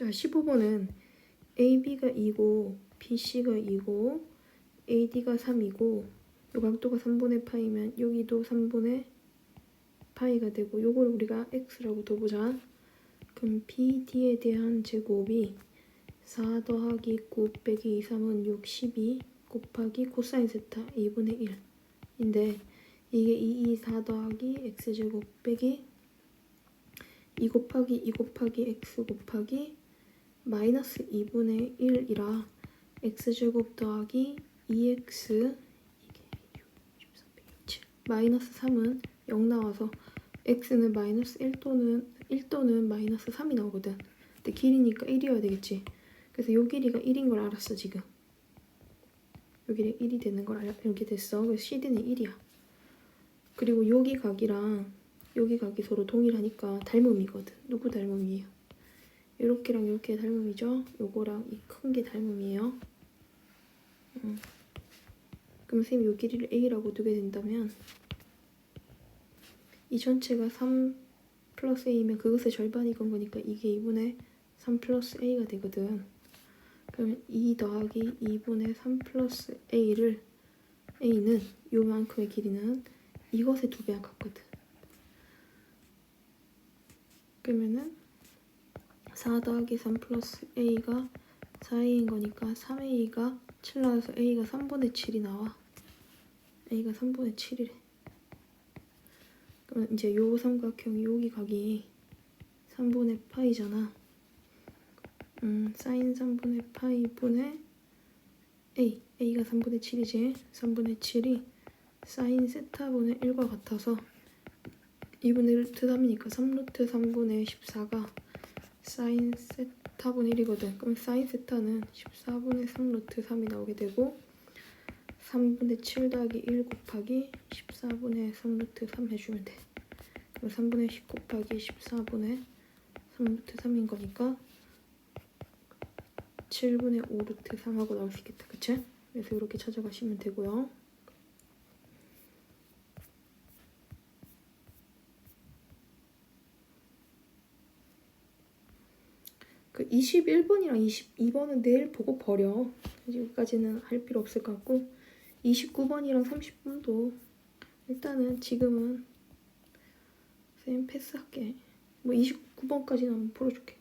자, 15번은 AB가 2고 BC가 2고 AD가 3이고 요 각도가 3분의 파이면 여기도 3분의 파이가 되고 요걸 우리가 x라고 둬보자. 그럼 BD에 대한 제곱이 4 더하기 9 빼기 2, 3은 6, 12 곱하기 코사인 세타 2분의 1인데 이게 2, 2, 4 더하기 x제곱 빼기 2 곱하기 2 곱하기 x 곱하기 마이너스 2분의 1이라 x제곱 더하기 2x 이게 6, 14 빼기 7 마이너스 3은 0 나와서 x는 마이너스 1 또는 1 또는 마이너스 3이 나오거든. 근데 길이니까 1이어야 되겠지. 그래서 요 길이가 1인 걸 알았어 지금. 요 길이 1이 되는 걸 알, 알게 됐어. 그래서 CD는 1이야. 그리고 여기 각이랑 여기 각이 서로 동일하니까 닮음이거든. 누구 닮음이에요? 요렇게랑 요렇게 닮음이죠 요거랑 이 큰 게 닮음이에요 음. 그럼 선생님이 요 길이를 A라고 두게 된다면 이 전체가 3 플러스 A면 그것의 절반이 건 거니까 이게 2분의 3 플러스 A가 되거든. 그러면 2 더하기 2분의 3 플러스 A를 A는 요만큼의 길이는 이것의 두 배와 같거든. 그러면은 4 더하기 3 플러스 A가 4A인 거니까 3A가 7 나와서 A가 3분의 7이 나와. A가 3분의 7이래. 그럼 이제 요 삼각형 여기 각이 3분의 파이잖아. 음, 사인 3분의 파이 분의 A. A가 3분의 7이지. 3분의 7이 사인 세타분의 1과 같아서 2분의 루트 3이니까 3루트 3분의 14가 사인 세타분의 1이거든. 그럼 사인 세타는 14분의 3 루트 3이 나오게 되고 3분의 7 더하기 1 곱하기 14분의 3 루트 3 해주면 돼. 그럼 3분의 10 곱하기 14분의 3 루트 3인 거니까 7분의 5 루트 3하고 나올 수 있겠다. 그치? 그래서 이렇게 찾아가시면 되고요. 그 21번이랑 22번은 내일 보고 버려. 여기까지는 할 필요 없을 것 같고 29번이랑 30번도 일단은 지금은 쌤 패스할게. 뭐 29번까지는 한번 풀어줄게.